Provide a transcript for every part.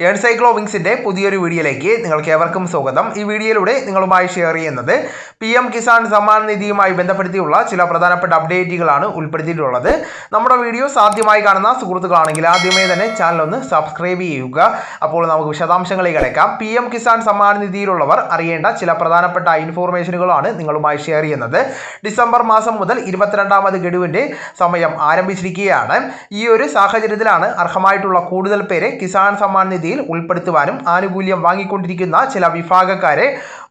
ഏൺസൈക്ലോ വിങ്സിന്റെ പുതിയൊരു വീഡിയോയിലേക്ക് നിങ്ങൾക്ക് ഏവർക്കും സ്വാഗതം. ഈ വീഡിയോയിലൂടെ നിങ്ങളുമായി ഷെയർ ചെയ്യുന്നത് പി എം കിസാൻ സമ്മാൻ നിധിയുമായി ബന്ധപ്പെടുത്തിയുള്ള ചില പ്രധാനപ്പെട്ട അപ്ഡേറ്റുകളാണ് ഉൾപ്പെടുത്തിയിട്ടുള്ളത്. നമ്മുടെ വീഡിയോ സാധ്യമായി കാണുന്ന സുഹൃത്തുക്കളാണെങ്കിൽ ആദ്യമേ തന്നെ ചാനൽ ഒന്ന് സബ്സ്ക്രൈബ് ചെയ്യുക. അപ്പോൾ നമുക്ക് വിശദാംശങ്ങളിൽ കിടക്കാം. പി എം കിസാൻ സമ്മാൻ നിധിയിലുള്ളവർ അറിയേണ്ട ചില പ്രധാനപ്പെട്ട ഇൻഫോർമേഷനുകളാണ് നിങ്ങളുമായി ഷെയർ ചെയ്യുന്നത്. ഡിസംബർ മാസം മുതൽ ഇരുപത്തിരണ്ടാമത് ഗഡുവിന്റെ സമയം ആരംഭിച്ചിരിക്കുകയാണ്. ഈ ഒരു സാഹചര്യത്തിലാണ് അർഹമായിട്ടുള്ള കൂടുതൽ പേരെ കിസാൻ സമ്മാൻ നിധിയിൽ ഉൾപ്പെടുത്തുവാനും ആനുകൂല്യം വാങ്ങിക്കൊണ്ടിരിക്കുന്ന ചില വിഭാഗക്കാരെ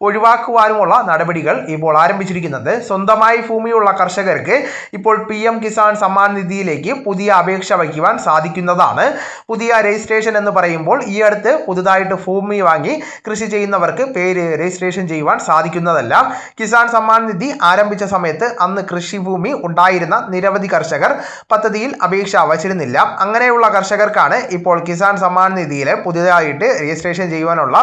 ഒഴിവാക്കുവാനുമുള്ള നടപടികൾ ഇപ്പോൾ ആരംഭിച്ചിരിക്കുന്നത്. സ്വന്തമായി ഭൂമിയുള്ള കർഷകർക്ക് ഇപ്പോൾ പി എം കിസാൻ സമ്മാൻ നിധിയിലേക്ക് പുതിയ അപേക്ഷ വയ്ക്കുവാൻ സാധിക്കുന്നതാണ്. പുതിയ രജിസ്ട്രേഷൻ എന്ന് പറയുമ്പോൾ ഈ അടുത്ത് പുതുതായിട്ട് ഭൂമി വാങ്ങി കൃഷി ചെയ്യുന്നവർക്ക് പേര് രജിസ്ട്രേഷൻ ചെയ്യുവാൻ സാധിക്കുന്നതല്ല. കിസാൻ സമ്മാൻ നിധി ആരംഭിച്ച സമയത്ത് അന്ന് കൃഷിഭൂമി ഉണ്ടായിരുന്ന നിരവധി കർഷകർ പദ്ധതിയിൽ അപേക്ഷ വച്ചിരുന്നില്ല. അങ്ങനെയുള്ള കർഷകർക്കാണ് ഇപ്പോൾ കിസാൻ സമ്മാൻ നിധിയിൽ പുതിയതായിട്ട് രജിസ്ട്രേഷൻ ചെയ്യുവാനുള്ള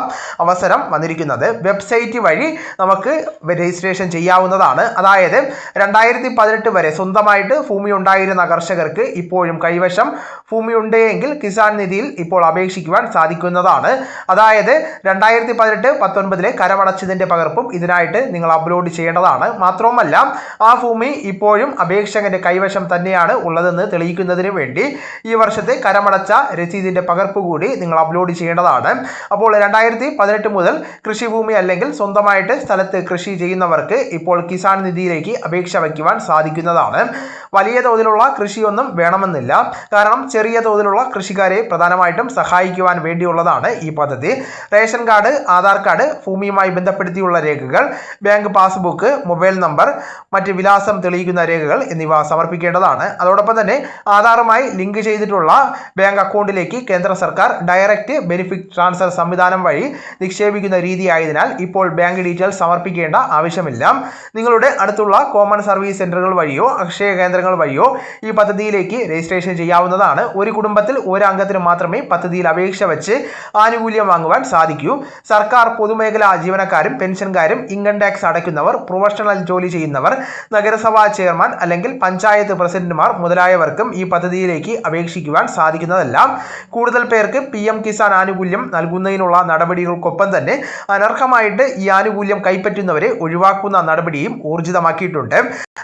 അവസരം വന്നിരിക്കുന്നത്. വെബ്സൈറ്റ് വഴി നമുക്ക് രജിസ്ട്രേഷൻ ചെയ്യാവുന്നതാണ്. അതായത് രണ്ടായിരത്തി പതിനെട്ട് വരെ സ്വന്തമായിട്ട് ഭൂമി ഉണ്ടായിരുന്ന കർഷകർക്ക് ഇപ്പോഴും കൈവശം ഭൂമി ഉണ്ടെങ്കിൽ കിസാൻ നിധിയിൽ ഇപ്പോൾ അപേക്ഷിക്കുവാൻ സാധിക്കുന്നതാണ്. അതായത് രണ്ടായിരത്തി പതിനെട്ട് പത്തൊൻപതിലെ കരമടച്ചതിന്റെ പകർപ്പും ഇതിനായിട്ട് നിങ്ങൾ അപ്ലോഡ് ചെയ്യേണ്ടതാണ്. മാത്രവുമല്ല ആ ഭൂമി ഇപ്പോഴും അപേക്ഷകന്റെ കൈവശം തന്നെയാണ് ഉള്ളതെന്ന് തെളിയിക്കുന്നതിന് വേണ്ടി ഈ വർഷത്തെ കരമടച്ച രസീതിന്റെ പകർപ്പ് കൂടി നിങ്ങൾ അപ്ലോഡ് ചെയ്യേണ്ടതാണ്. അപ്പോൾ രണ്ടായിരത്തി പതിനെട്ട് മുതൽ കൃഷിഭൂമി അല്ലെങ്കിൽ സ്വന്തമായിട്ട് സ്ഥലത്ത് കൃഷി ചെയ്യുന്നവർക്ക് ഇപ്പോൾ കിസാൻ നിധിയിലേക്ക് അപേക്ഷ വയ്ക്കുവാൻ സാധിക്കുന്നതാണ്. വലിയ തോതിലുള്ള കൃഷിയൊന്നും വേണമെന്നില്ല. കാരണം ചെറിയ തോതിലുള്ള കൃഷിക്കാരെ പ്രധാനമായിട്ടും സഹായിക്കുവാൻ വേണ്ടിയുള്ളതാണ് ഈ പദ്ധതി. റേഷൻ കാർഡ് ആധാർ കാർഡ് ഭൂമിയുമായി ബന്ധപ്പെടുത്തിയുള്ള രേഖകൾ ബാങ്ക് പാസ്ബുക്ക് മൊബൈൽ നമ്പർ മറ്റ് വിലാസം തെളിയിക്കുന്ന രേഖകൾ എന്നിവ സമർപ്പിക്കേണ്ടതാണ്. അതോടൊപ്പം തന്നെ ആധാറുമായി ലിങ്ക് ചെയ്തിട്ടുള്ള ബാങ്ക് അക്കൗണ്ടിലേക്ക് കേന്ദ്ര സർക്കാർ ഡയറക്റ്റ് ബെനിഫിറ്റ് ട്രാൻസ്ഫർ സംവിധാനം വഴി നിക്ഷേപിക്കുന്ന രീതിയായതിനാൽ ഇപ്പോൾ ബാങ്ക് ഡീറ്റെയിൽസ് സമർപ്പിക്കേണ്ട ആവശ്യമില്ല. നിങ്ങളുടെ അടുത്തുള്ള കോമൺ സർവീസ് സെന്ററുകൾ വഴിയോ അക്ഷയ കേന്ദ്രങ്ങൾ വഴിയോ ഈ പദ്ധതിയിലേക്ക് രജിസ്ട്രേഷൻ ചെയ്യാവുന്നതാണ്. ഒരു കുടുംബത്തിൽ ഒരു അംഗത്തിന് മാത്രമേ പദ്ധതിയിൽ അപേക്ഷ വെച്ച് ആനുകൂല്യം വാങ്ങുവാൻ സാധിക്കൂ. സർക്കാർ പൊതുമേഖലാ ജീവനക്കാരും പെൻഷൻകാരും ഇൻകം ടാക്സ് അടയ്ക്കുന്നവർ പ്രൊഫഷണൽ ജോലി ചെയ്യുന്നവർ നഗരസഭാ ചെയർമാൻ അല്ലെങ്കിൽ പഞ്ചായത്ത് പ്രസിഡന്റുമാർ മുതലായവർക്കും ഈ പദ്ധതിയിലേക്ക് അപേക്ഷിക്കുവാൻ സാധിക്കുന്നതെല്ലാം. കൂടുതൽ പേർക്ക് പി എം കിസാൻ ആനുകൂല്യം നൽകുന്നതിനുള്ള നടപടികൾക്കൊപ്പം തന്നെ അനർഹമായിട്ട് ഈ ആനുകൂല്യം കൈപ്പറ്റുന്നവരെ ഒഴിവാക്കുന്ന നടപടിയും ഊർജിതമാക്കിയിട്ടുണ്ട്.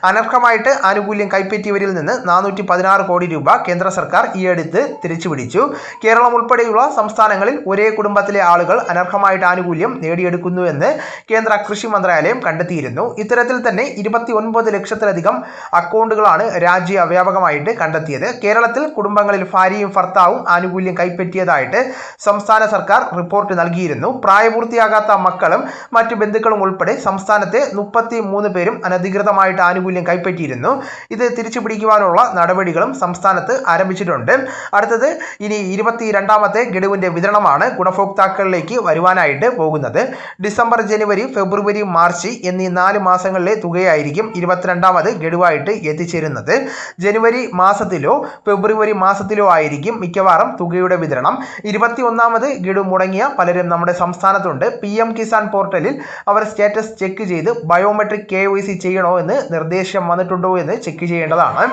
അനർഹമായിട്ട് ആനുകൂല്യം കൈപ്പറ്റിയവരിൽ നിന്ന് നാനൂറ്റി പതിനാറ് കോടി രൂപ കേന്ദ്ര സർക്കാർ ഈ അടുത്ത് തിരിച്ചുപിടിച്ചു. കേരളം ഉൾപ്പെടെയുള്ള സംസ്ഥാനങ്ങളിൽ ഒരേ കുടുംബത്തിലെ ആളുകൾ അനർഹമായിട്ട് ആനുകൂല്യം നേടിയെടുക്കുന്നുവെന്ന് കേന്ദ്ര കൃഷി മന്ത്രാലയം കണ്ടെത്തിയിരുന്നു. ഇത്തരത്തിൽ തന്നെ ഇരുപത്തി ഒൻപത് ലക്ഷത്തിലധികം അക്കൗണ്ടുകളാണ് രാജ്യവ്യാപകമായിട്ട് കണ്ടെത്തിയത്. കേരളത്തിൽ കുടുംബങ്ങളിൽ ഭാര്യയും ഭർത്താവും ആനുകൂല്യം കൈപ്പറ്റിയതായിട്ട് സംസ്ഥാന സർക്കാർ റിപ്പോർട്ട് നൽകിയിരുന്നു. പ്രായപൂർത്തിയാകാത്ത മക്കളും മറ്റു ബന്ധുക്കളും ഉൾപ്പെടെ സംസ്ഥാനത്തെ മുപ്പത്തി മൂന്ന് പേരും അനധികൃതമായിട്ട് ആനുകൂല്യം കൈപ്പറ്റിയിരുന്നു. ഇത് തിരിച്ചു പിടിക്കുവാനുള്ള നടപടികളും സംസ്ഥാനത്ത് ആരംഭിച്ചിട്ടുണ്ട്. അടുത്തത് ഇനി ഇരുപത്തി രണ്ടാമത്തെ ഗഡുവിന്റെ വിതരണമാണ് ഗുണഭോക്താക്കളിലേക്ക് വരുവാനായിട്ട് പോകുന്നത്. ഡിസംബർ ജനുവരി ഫെബ്രുവരി മാർച്ച് എന്നീ നാല് മാസങ്ങളിലെ തുകയായിരിക്കും ഇരുപത്തിരണ്ടാമത് ഗഡുവായിട്ട് എത്തിച്ചേരുന്നത്. ജനുവരി മാസത്തിലോ ഫെബ്രുവരി മാസത്തിലോ ആയിരിക്കും മിക്കവാറും തുകയുടെ വിതരണം. ഇരുപത്തി ഒന്നാമത് ഗഡു മുടങ്ങിയ പലരും നമ്മുടെ സംസ്ഥാനത്തുണ്ട്. പി എം കിസാൻ പോർട്ടലിൽ അവർ സ്റ്റാറ്റസ് ചെക്ക് ചെയ്ത് ബയോമെട്രിക് കെ വൈ സി ചെയ്യണോ എന്ന് നിർദ്ദേശം വന്നിട്ടുണ്ടോ എന്ന് ചെക്ക് ചെയ്യേണ്ടതാണ്.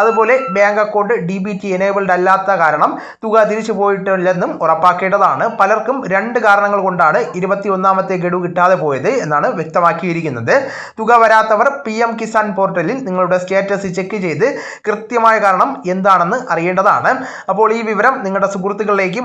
അതുപോലെ bank account D B T enabled അല്ലാത്ത കാരണം തുക തിരിച്ചു പോയിട്ടില്ലെന്നും ഉറപ്പാക്കേണ്ടതാണ്. പലർക്കും രണ്ട് കാരണങ്ങൾ കൊണ്ടാണ് ഇരുപത്തി ഒന്നാമത്തെ ഗഡു കിട്ടാതെ പോയത് എന്നാണ് വ്യക്തമാക്കിയിരിക്കുന്നത്. തുക വരാത്തവർ പി എം കിസാൻ പോർട്ടലിൽ നിങ്ങളുടെ സ്റ്റാറ്റസ് ചെക്ക് ചെയ്ത് കൃത്യമായ കാരണം എന്താണെന്ന് അറിയേണ്ടതാണ്. അപ്പോൾ ഈ വിവരം നിങ്ങളുടെ സുഹൃത്തുക്കളിലേക്കും